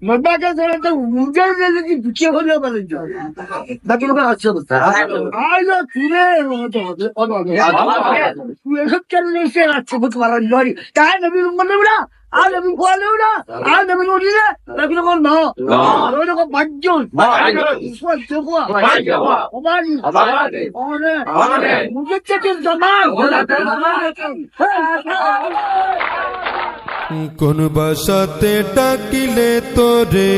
맞아서한테 운전해서 늦게 허려받은 줄 알아. 나 누가 같이부터. 아나 그래 어디 어디 왜 흑자를 내세 같이부터 말하는 거니? 나 내비는 건 내비라. 아 내비 고아 내비라. 아 내비는 어디래? 내비는 건 너. 너. 너는 건 만져. 만져. 수원 저거. 만져. 어마니. 어마니. 어네. 어네. 무슨 책임 저만. 어나 내가 말. কোন বাসাতে ডাকিলে তোরে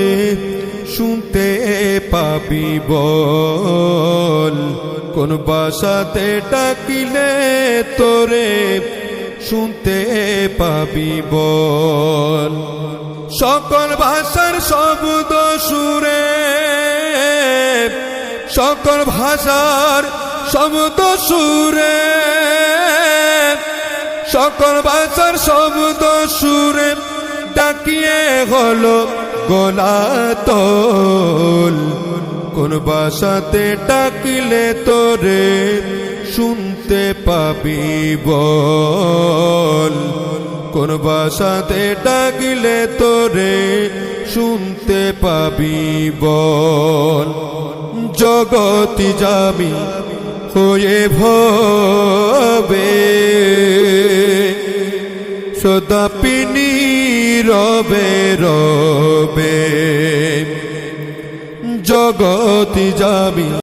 শুনতে পাবি বল। কোন বাসাতে ডাকিলে তোরে শুনতে পাবি বল। সকল ভাষার শব্দ সুরে, সকল ভাষার শব্দ সুরে। সকল ভাষার শব্দ সুরে ডাকিয়ে হলো গোলাতল। কোন ভাষাতে ডাকিলে তোরে শুনতে পাবি বল। কোন ভাষাতে ডাকিলে তোরে শুনতে পাবি বল। জগতি যাবি হয়ে ভবে সদাপিনী রবে রবে। জগতি যাবি।